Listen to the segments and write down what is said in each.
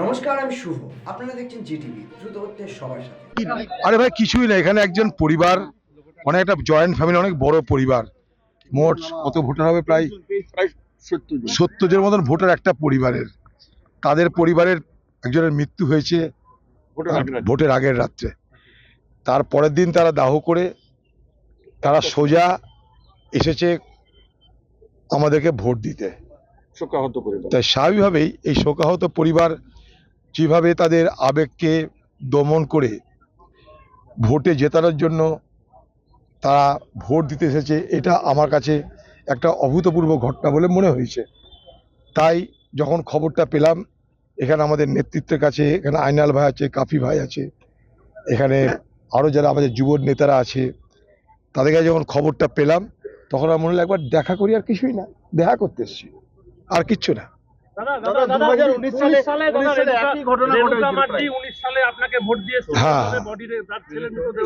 নমস্কার আমি শুভ। আপনারা দেখছেন জিটিভি দ্রুত হচ্ছে সবার সাথে। আরে ভাই কিছুই না এখানে একজন পরিবার অনেক একটা জয়েন্ট ফ্যামিলি অনেক বড় পরিবার। মোট কত ভোটার হবে প্রায়? সত্তর জনের মতন ভোটার একটা পরিবারের। তাদের পরিবারের একজনের মৃত্যু হয়েছে ভোটের আগের রাত্রে। তার পরের দিন তারা দাহ করে তারা সোজা এসেছে আমাদেরকে ভোট দিতে। শোকাহত দাও তাই স্বাভাবিকভাবেই এই শোকাহত পরিবার যেভাবে তাদের আবেগকে দমন করে ভোটে জেতানোর জন্য তারা ভোট দিতে এসেছে, এটা আমার কাছে একটা অভূতপূর্ব ঘটনা বলে মনে হয়েছে। তাই যখন খবরটা পেলাম, এখানে আমাদের নেতৃত্বের কাছে, এখানে আইনাল ভাই আছে, কাফি ভাই আছে, এখানে আরও যারা আমাদের যুব নেতারা আছে, তাদের কাছে যখন খবরটা পেলাম, তখন আমার মনে হলো একবার দেখা করি আর কিছুই না, দেখা করতে এসেছি। আর কিচ্ছু না। দাদা দাদা, দাদা 2019 সালে- 19 সালে দাদা 19 সালে রেণুকা- একই ঘটনা রেণুকা ঘটেছিল মার্ডি প্রায়। 19 সালে আপনাকে ভোট দিয়েছিল। তাহলে বডিরে তার ছেলের মৃতদেহ।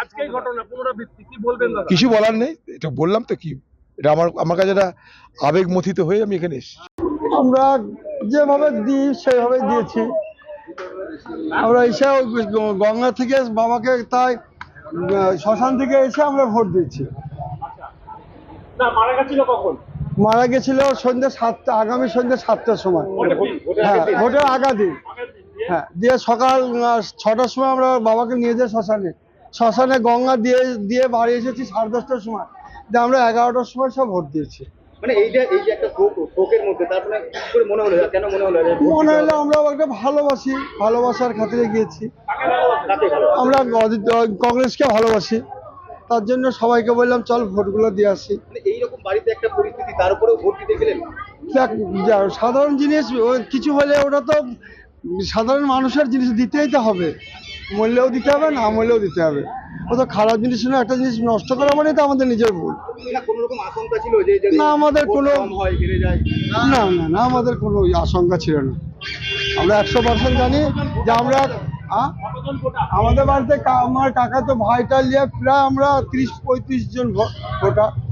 আজকে এই ঘটনা পুনরাবৃত্তি কি বলবেন দাদা? কিছু বলার নেই এটা বললাম তো কি এটা আমার আমার কাছে একটা আবেগ মথিত হয়ে আমি এখানে এসেছি। আমরা যেভাবে দিই সেভাবে দিয়েছি। আমরা এসে ওই গঙ্গা থেকে বাবাকে তাই শ্মশান থেকে এসে আমরা ভোট দিয়েছি। না মারা গেছিল কখন? মারা গেছিল সন্ধ্যে সাতটা আগামী সন্ধ্যে সাতটার সময়। হ্যাঁ। ভোটের আগা দিন। আগের দিন দিয়ে? হ্যাঁ দিয়ে সকাল ছটার সময় আমরা বাবাকে নিয়ে যাই শ্মশানে। শ্মশানে গঙ্গা দিয়ে দিয়ে বাড়ি এসেছি সাড়ে দশটার সময়। দিয়ে আমরা এগারোটার সময় সব ভোট দিয়েছি। মানে এই যে এই যে একটা শোকের মধ্যে তারপরে মনে হলো কেন মনে হলো মনে হলো আমরা একটা ভালোবাসি ভালোবাসার খাতিরে গিয়েছি? আমরা কংগ্রেসকে ভালোবাসি। তার জন্য সবাইকে বললাম চল ভোটগুলো দিয়ে আসি। মানে এইরকম বাড়িতে একটা পরিস্থিতি তার উপরেও ভোট দিতে গেলেন? সাধারণ জিনিস কিছু হলে ওটা তো সাধারণ মানুষের জিনিস দিতেই তো হবে। মূল্যেও দিতে হবে না মূল্যেও দিতে হবে। ও তো খারাপ জিনিস না একটা জিনিস নষ্ট করা মানে তো আমাদের নিজের ভুল। না আশঙ্কা ছিল না, আমাদের কোনো- না না না আমাদের কোনো আশঙ্কা ছিল না। আমরা একশো পার্সেন্ট জানি যে আমরা আমাদের বাড়িতে আমার কাকা তো ভাইটা নিয়ে প্রায় আমরা ত্রিশ পঁয়ত্রিশ জন ভোটার।